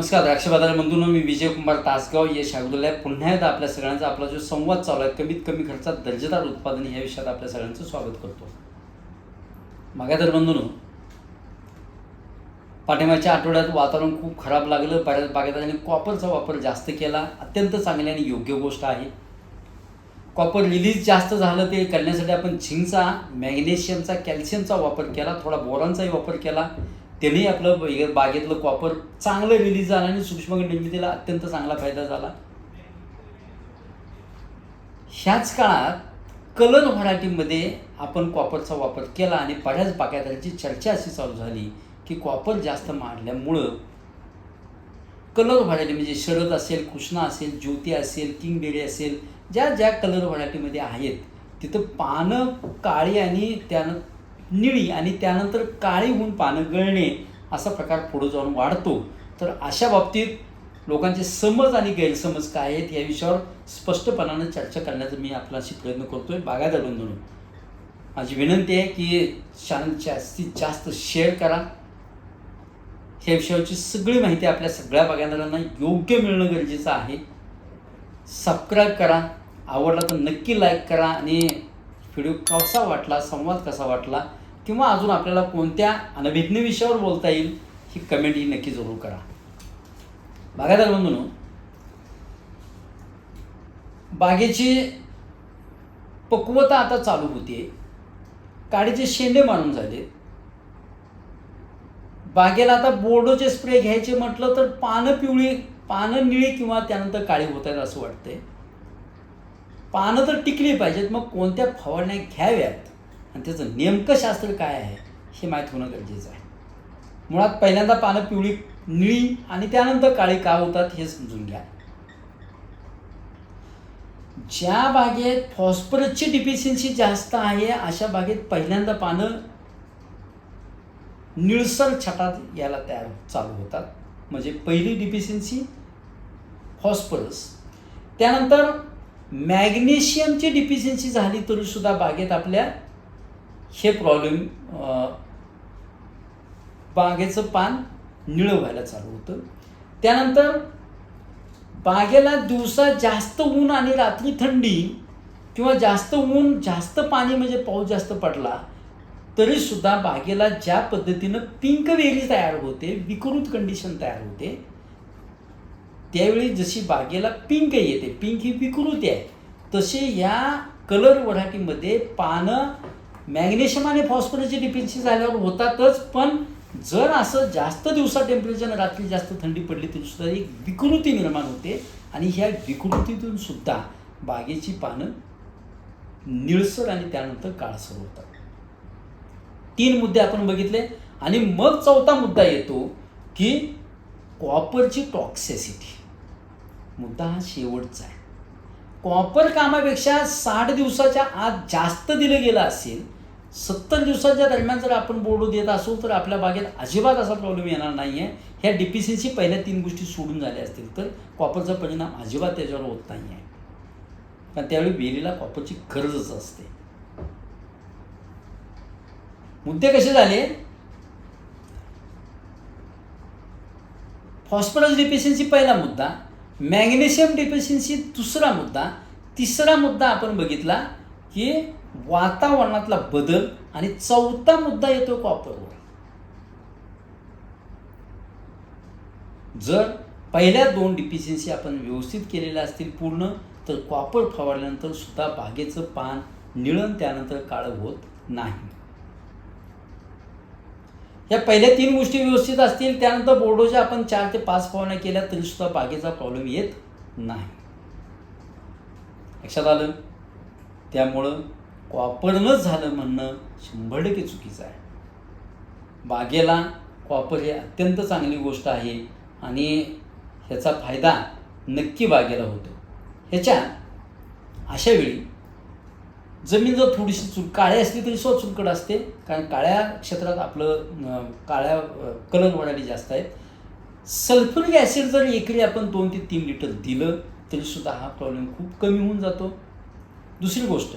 नमस्कार द्राक्ष बाजार मी विजय कुमार तासगाव यश आहे पुन्हा एकदा आपल्या सगळ्यांचा आपला जो संवाद चालू आहे कमीत कमी खर्चात दर्जेदार उत्पादन या विषयात आपल्या सगळ्यांचं स्वागत करतो. मागादर बंधून पाठिंबाच्या आठवड्यात वातावरण खूप खराब लागलं बऱ्याच बागायतदारांनी कॉपरचा वापर जास्त केला अत्यंत चांगली आणि योग्य गोष्ट आहे. कॉपर रिलीज जास्त झालं ते करण्यासाठी आपण झिंकचा मॅग्नेशियमचा कॅल्शियमचा वापर केला थोडा बोरांचाही वापर केला. त्यांनी आपलं बागेतलं कॉपर चांगलं रिलीज झालं आणि सूक्ष्म निर्मितीला अत्यंत चांगला फायदा झाला. ह्याच काळात कलर व्हरायटीमध्ये आपण कॉपरचा वापर केला आणि बऱ्याच बागायतदारांची चर्चा अशी चालू झाली की कॉपर जास्त मांडल्यामुळं कलर व्हरायटी म्हणजे शरद असेल कृष्णा असेल ज्योती असेल किंग डेरी असेल ज्या ज्या कलर व्हरायटीमध्ये आहेत तिथं पानं काळी आणि त्यानं निळी आणि त्यानंतर काळी होऊन पानं गळणे असा प्रकार पुढे जाऊन वाढतो. तर अशा बाबतीत लोकांचे समज आणि गैरसमज काय आहेत या विषयावर स्पष्टपणानं चर्चा करण्याचा मी आपल्याशी प्रयत्न करतो करतोय बागायदार बंधून माझी विनंती आहे की चॅनल जास्तीत जास्त शेअर करा. ह्या विषयाची सगळी माहिती आपल्या सगळ्या बागायतदारांना योग्य मिळणं गरजेचं आहे. सबस्क्राईब करा. आवडला तर नक्की लाईक करा आणि व्हिडिओ कसा वाटला संवाद कसा वाटला किंवा अजून आपल्याला कोणत्या अनभिज्ञ विषयावर बोलता येईल ही कमेंट ही नक्की जरूर करा. बागायदार बंधून बागेची पक्वता आता चालू होते काडीचे शेंडे मारून झाले. बागेला आता बोर्डोचे स्प्रे घ्यायचे म्हटलं तर पानं पिवळी पानं निळी किंवा त्यानंतर काळी होत आहेत असं वाटतंय. पानं तर टिकली पाहिजेत मग कोणत्या फवारण्या घ्याव्यात? आणि त्याचं नेमकं शास्त्र काय आहे हे माहीत होणं गरजेचं आहे. मुळात पहिल्यांदा पानं पिवळी निळी आणि त्यानंतर काळी का होतात हे समजून घ्या. ज्या बागेत फॉस्फरसची डिफिशियन्सी जास्त आहे अशा बागेत पहिल्यांदा पानं निळसर छटात यायला तयार चालू होतात. म्हणजे पहिली डिफिशियन्सी फॉस्फरस. त्यानंतर मॅग्नेशियमची डिफिशियन्सी झाली तरी सुद्धा बागेत आपल्या हे प्रॉब्लेम बागेचं पान निळं व्हायला चालू होतं. त्यानंतर बागेला दिवसा जास्त ऊन आणि रात्री थंडी किंवा जास्त ऊन जास्त पाणी म्हणजे पाऊस जास्त पडला तरीसुद्धा बागेला ज्या पद्धतीनं पिंक वेरी तयार होते विकृत कंडिशन तयार होते त्यावेळी जशी बागेला पिंक येते पिंक ही विकृती आहे तसे या कलर वढाटीमध्ये पानं मॅग्नेशियम आणि फॉस्फरसची डिफिन्सी झाल्यावर होतातच पण जर असं जास्त दिवसा टेम्परेचर रात्री जास्त थंडी पडली तरी सुद्धा एक विकृती निर्माण होते. आणि ह्या विकृतीतून सुद्धा बागेची पानं निळसर आणि त्यानंतर काळसर होतात. तीन मुद्दे आपण बघितले. आणि मग चौथा मुद्दा येतो की कॉपरची टॉक्सिसिटी मुद्दा हा शेवटचा आहे. कॉपर कामापेक्षा साठ दिवसाच्या आत जास्त दिलं गेलं असेल सत्तर दिवसाच्या दरम्यान जर आपण बोर्डू देत असू तर आपल्या बागेत अजिबात असा प्रॉब्लेम येणार नाही आहे ह्या डिफिशियन्सी पहिल्या तीन गोष्टी सोडून झाल्या असतील तर कॉपरचा परिणाम अजिबात त्याच्यावर होत नाही आहे कारण त्यावेळी वेलीला कॉपरची गरजच असते. मुद्दे कसे झाले? फॉस्फरस डिफिशियन्सी पहिला मुद्दा मॅग्नेशियम डिफिशियन्सी दुसरा मुद्दा तिसरा मुद्दा आपण बघितला की वातावरणातला बदल आणि चौथा मुद्दा येतो कॉपरवर. जर पहिल्या दोन डिफिशियन्सी आपण व्यवस्थित केलेल्या असतील पूर्ण तर कॉपर फवारल्यानंतर सुद्धा बागेचं पान निळण त्यानंतर काळं होत नाही. या पहिल्या तीन गोष्टी व्यवस्थित असतील त्यानंतर बोर्डोच्या आपण चार ते पाच फवारण्या केल्या तरी सुद्धा बागेचा प्रॉब्लेम येत नाही. लक्षात आलं? त्यामुळं कॉपरनंच झालं म्हणणं शंभर टक्के चुकीचं आहे. बागेला कॉपर हे अत्यंत चांगली गोष्ट आहे आणि ह्याचा फायदा नक्की बागेला होतो. ह्याच्या अशा वेळी जमीन जर थोडीशी चुक काळी असली तरी सुद्धा चुलकट असते. कारण काळ्या क्षेत्रात आपलं काळ्या कलर वाढायला जास्त आहेत. सल्फ्युरिक ॲसिड जर एकरी आपण दोन ते तीन लिटर दिलं तरीसुद्धा हा प्रॉब्लेम खूप कमी होऊन जातो. दुसरी गोष्ट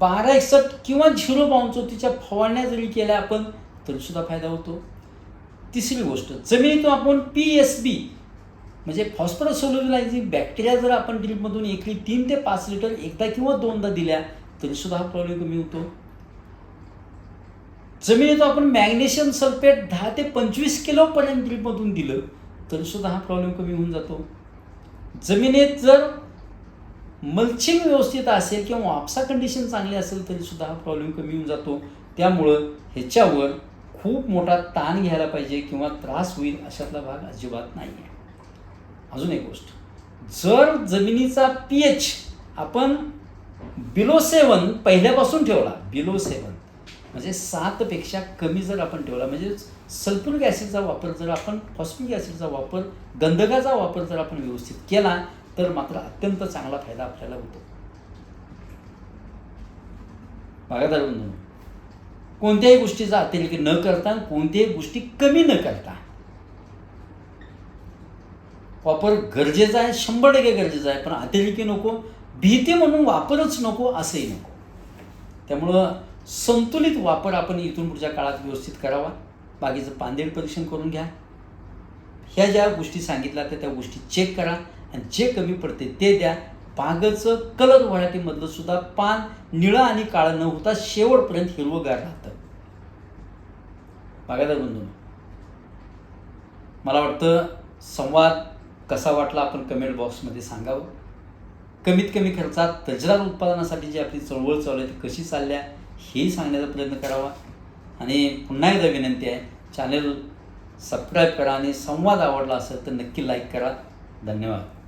बारा एकसष्ट किंवा झिरो बावनचोतीच्या फवारण्या जरी केल्या आपण तरीसुद्धा फायदा होतो. तिसरी गोष्ट जमिनीतून आपण पी एस बी म्हणजे फॉस्फरस सोल्युलायझिंग बॅक्टेरिया जर आपण ड्रीपमधून एकरी तीन ते पाच लिटर एकदा किंवा दोनदा दिल्या तरीसुद्धा हा प्रॉब्लेम कमी होतो. जमिनीतून आपण मॅग्नेशियम सल्फेट दहा ते पंचवीस किलोपर्यंत ड्रीपमधून दिलं तरीसुद्धा हा प्रॉब्लेम कमी होऊन जातो. जमिनीत जर मल्चिंग व्यवस्थित असेल किंवा वापसा कंडिशन चांगली असेल तरी सुद्धा हा प्रॉब्लेम कमी होऊन जातो. त्यामुळं ह्याच्यावर खूप मोठा ताण घ्यायला पाहिजे किंवा त्रास होईल अशातला भाग अजिबात नाही आहे अजून एक गोष्ट. जर जमिनीचा पी एच आपण बिलो सेवन पहिल्यापासून ठेवला बिलो सेवन म्हणजे सातपेक्षा कमी जर आपण ठेवला म्हणजे सल्फ्युरिक ॲसिडचा वापर जर आपण फॉस्फिक ॲसिडचा वापर गंधकाचा वापर जर आपण व्यवस्थित केला तर मात्र अत्यंत चांगला फायदा आपल्याला होतो. बागायदार कोणत्याही गोष्टीचा अतिरेक न करता कोणत्याही गोष्टी कमी न करता वापर गरजेचा आहे शंभर टक्के गरजेचा आहे पण अतिरेकी नको भीती म्हणून वापरच नको असंही नको. त्यामुळं संतुलित वापर आपण इथून पुढच्या काळात व्यवस्थित करावा. बागेचं पांदेड परीक्षण करून घ्या. ह्या ज्या गोष्टी सांगितल्या त्या त्या गोष्टी चेक करा. आणि जे कमी पडते ते द्या. बागेचं कलर व्हरायटीमधलं सुद्धा पान निळं आणि काळं न होता शेवटपर्यंत हिरवंगार राहतं. बागायदार बंधू मला वाटतं संवाद कसा वाटला आपण कमेंट बॉक्समध्ये सांगावं. कमीत कमी खर्चात तजरार उत्पादनासाठी जी आपली चळवळ चालू आहे ती कशी चालल्या हेही सांगण्याचा प्रयत्न करावा. आणि पुन्हा एकदा विनंती आहे चॅनल सबस्क्राईब करा आणि संवाद आवडला असेल तर नक्की लाईक करा. धन्यवाद.